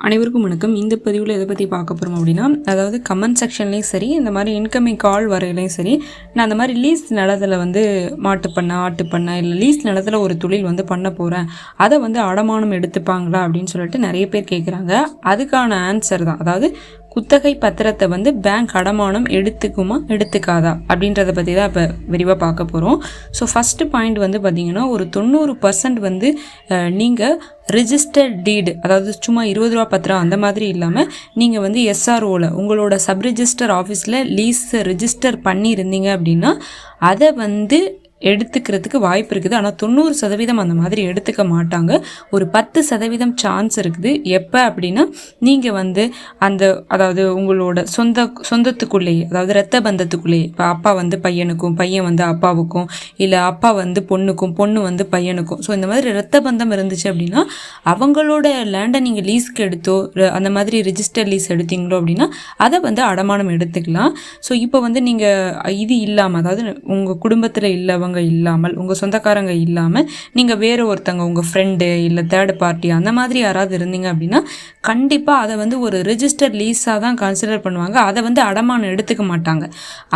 அனைவருக்கும் வணக்கம். இந்த பதிவில் எதை பற்றி பார்க்க போகிறோம் அப்படின்னா அதாவது கமெண்ட் செக்ஷன்லேயும் சரி இந்த மாதிரி இன்கமிங் கால் வரையிலையும் சரி நான் அந்த மாதிரி லீஸ் நிலத்தில் வந்து மாட்டு பண்ண ஆட்டு பண்ண இல்லை லீஸ் நிலத்தில் ஒரு தொழில் வந்து பண்ண போகிறேன் அதை வந்து அடமானம் எடுத்துப்பாங்களா அப்படின்னு சொல்லிட்டு நிறைய பேர் கேட்குறாங்க அதுக்கான ஆன்சர் தான். அதாவது குத்தகை பத்திரத்தை வந்து பேங்க் அடமானம் எடுத்துக்குமா எடுத்துக்காதா? அப்படின்றத பற்றி தான் இப்போ விரிவாக பார்க்க போகிறோம் ஸோ ஃபஸ்ட்டு பாயிண்ட் வந்து பார்த்திங்கன்னா ஒரு தொண்ணூறு பர்சன்ட் வந்து நீங்கள் ரிஜிஸ்டர்ட் டீடு அதாவது சும்மா இருபது ரூபா பத்திரம் அந்த மாதிரி இல்லாமல் நீங்கள் வந்து எஸ்ஆர்ஓவில் உங்களோட சப் ரிஜிஸ்டர் ஆஃபீஸில் லீஸை ரிஜிஸ்டர் பண்ணியிருந்தீங்க அப்படின்னா அதை வந்து எடுத்துக்கிறதுக்கு வாய்ப்பு இருக்குது. ஆனால் தொண்ணூறு சதவீதம் அந்த மாதிரி எடுத்துக்க மாட்டாங்க. ஒரு பத்து சதவீதம் சான்ஸ் இருக்குது. எப்போ அப்படின்னா நீங்கள் வந்து அந்த அதாவது உங்களோட சொந்த சொந்தத்துக்குள்ளேயே அதாவது ரத்த பந்தத்துக்குள்ளேயே இப்போ அப்பா வந்து பையனுக்கும் பையன் வந்து அப்பாவுக்கும் இல்லை அப்பா வந்து பொண்ணுக்கும் பொண்ணு வந்து பையனுக்கும். ஸோ இந்த மாதிரி ரத்த பந்தம் இருந்துச்சு அப்படின்னா அவங்களோட லேண்டை நீங்கள் லீஸ்க்கு எடுத்தோ அந்த மாதிரி ரிஜிஸ்டர் லீஸ் எடுத்தீங்களோ அப்படின்னா அதை வந்து அடமானம் எடுத்துக்கலாம். ஸோ இப்போ வந்து நீங்கள் இது இல்லாமல் அதாவது உங்கள் குடும்பத்தில் இல்லை சொந்தக்காரங்க இல்லாமல் உங்கள் சொந்தக்காரங்க இல்லாமல் நீங்கள் வேறு ஒருத்தங்க உங்கள் ஃப்ரெண்டு இல்லை தேர்ட் பார்ட்டி அந்த மாதிரி யாராவது இருந்தீங்க அப்படின்னா கண்டிப்பாக அதை வந்து ஒரு ரிஜிஸ்டர் லீஸாக தான் கன்சிடர் பண்ணுவாங்க. அதை வந்து அடமானம் எடுத்துக்க மாட்டாங்க.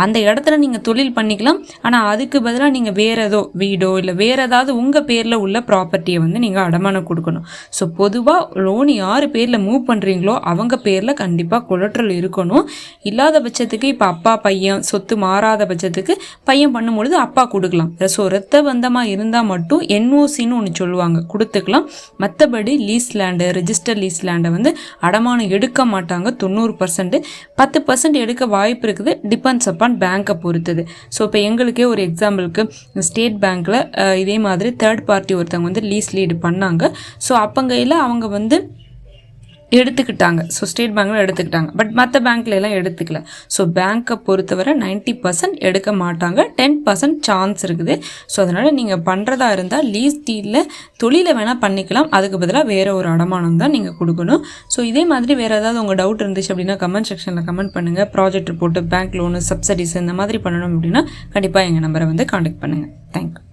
அந்த இடத்துல நீங்கள் தொழில் பண்ணிக்கலாம். ஆனால் அதுக்கு பதிலாக நீங்கள் வேறு ஏதோ வீடோ இல்லை வேறு ஏதாவது உங்கள் பேரில் உள்ள ப்ராப்பர்ட்டியை வந்து நீங்கள் அடமானம் கொடுக்கணும். ஸோ பொதுவாக லோன் யார் பேரில் மூவ் பண்ணுறீங்களோ அவங்க பேரில் கண்டிப்பாக கொலட்ரல் இருக்கணும். இல்லாத பட்சத்துக்கு இப்போ அப்பா பையன் சொத்து மாறாத பட்சத்துக்கு பையன் பண்ணும்பொழுது அப்பா கொடுக்கலாம். கொடுத்துக்கலாம். ஸோ ரத்த பந்தமாக இருந்தால் மட்டும் என்ஓசின்னு ஒன்று சொல்லுவாங்க. கொடுத்துக்கலாம். மற்றபடி லீஸ் லேண்டு ரிஜிஸ்டர் லீஸ் லேண்டை வந்து அடமானம் எடுக்க மாட்டாங்க. தொண்ணூறு பர்சன்ட் பத்து பர்சன்ட் எடுக்க வாய்ப்பு இருக்குது. டிபெண்ட்ஸ் அப்பான் பேங்க்கை பொறுத்தது. ஸோ இப்போ எங்களுக்கே ஒரு எக்ஸாம்பிளுக்கு ஸ்டேட் பேங்க்கில் இதே மாதிரி தேர்ட் பார்ட்டி ஒருத்தவங்க வந்து லீஸ் லீடு பண்ணாங்க. ஸோ அப்பங்கையில் அவங்க வந்து எடுத்துக்கிட்டாங்க. ஸோ ஸ்டேட் பேங்க்கில் எடுத்துக்கிட்டாங்க. பட் மற்ற பேங்க்ல எல்லாம் எடுத்துக்கல. ஸோ பேங்க்கை பொறுத்தவரை நைன்ட்டி பர்சன்ட் எடுக்க மாட்டாங்க. டென் பர்சன்ட் சான்ஸ் இருக்குது. ஸோ அதனால் நீங்கள் பண்ணுறதா இருந்தால் லீஸ் டீலில் தொழிலை வேணால் பண்ணிக்கலாம். அதுக்கு பதிலாக வேறு ஒரு அடமானம் தான் நீங்கள் கொடுக்கணும். ஸோ இதே மாதிரி வேறு ஏதாவது உங்கள் டவுட் இருந்துச்சு அப்படின்னா கமெண்ட் செக்ஷனில் கமெண்ட் பண்ணுங்கள் project report bank loan subsidies இந்த மாதிரி பண்ணணும் அப்படின்னா கண்டிப்பாக எங்கள் நம்பரை வந்து காண்டாக்ட் பண்ணுங்கள் தேங்க்யூ